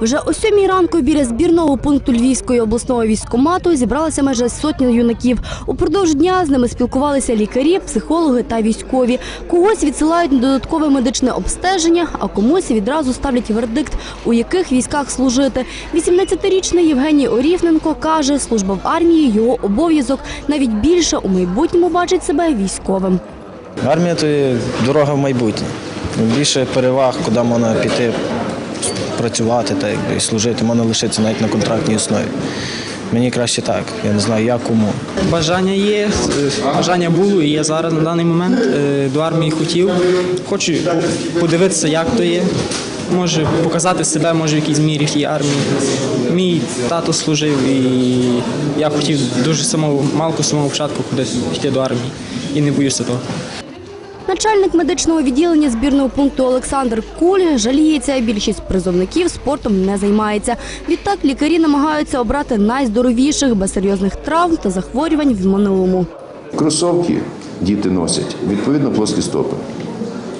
Вже о сьомій ранку біля збірного пункту Львівської обласного військкомату зібралася майже сотня юнаків. Упродовж дня з ними спілкувалися лікарі, психологи та військові. Когось відсилають на додаткове медичне обстеження, а комусь відразу ставлять вердикт, у яких військах служити. 18-річний Євгеній Оріфненко каже, служба в армії його обов'язок. Навіть більше у майбутньому бачить себе військовим. Армія то дорога в майбутнє. Більше переваг, куди можна піти працювати та якби, і служити, можна лишитися навіть на контрактній основі. Мені краще так, я не знаю, як кому. Бажання є, е, бажання було і я зараз на даний момент е, до армії хотів. Хочу подивитися, як то є. Може показати себе, може в якійсь мірі в тій армії. Мій тато служив і я хотів дуже самого малку самого початку кудись йти до армії і не боюся того. Начальник медичного відділення збірного пункту Олександр Куль жаліється, більшість призовників спортом не займається. Відтак лікарі намагаються обрати найздоровіших, без серйозних травм та захворювань в минулому. Кросовки діти носять, відповідно, плоскі стопи.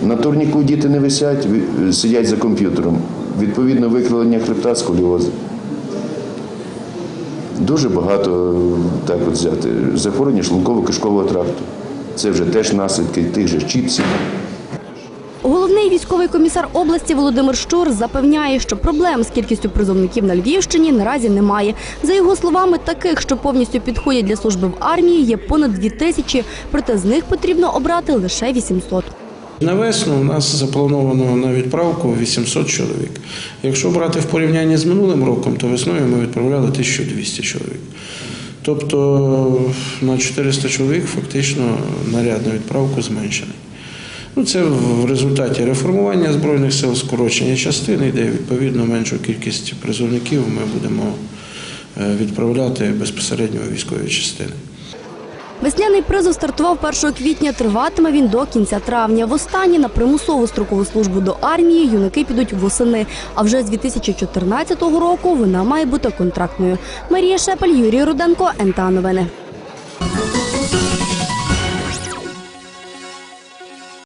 На турніку діти не висять, сидять за комп'ютером. Відповідно, викривлення хребта сколіози. Дуже багато е, так от взяти. Захворювання шлунково-кишкового тракту. Це вже теж наслідки тих же чіпсів. Головний військовий комісар області Володимир Щур запевняє, що проблем з кількістю призовників на Львівщині наразі немає. За його словами, таких, що повністю підходять для служби в армії, є понад дві тисячі, проте з них потрібно обрати лише 800. На весну у нас заплановано на відправку 800 чоловік. Якщо брати в порівнянні з минулим роком, то весною ми відправляли 1200 чоловік. Тобто на 400 чоловік фактично наряд на відправку зменшений. Ну, це в результаті реформування Збройних сил, скорочення частини, де відповідно меншу кількість призовників ми будемо е, відправляти безпосередньо у військові частини. Весняний призов стартував 1 квітня. Триватиме він до кінця травня. Востаннє на примусову строкову службу до армії юнаки підуть восени. А вже з 2014 року вона має бути контрактною. Марія Шепель, Юрій Руденко, НТА Новини.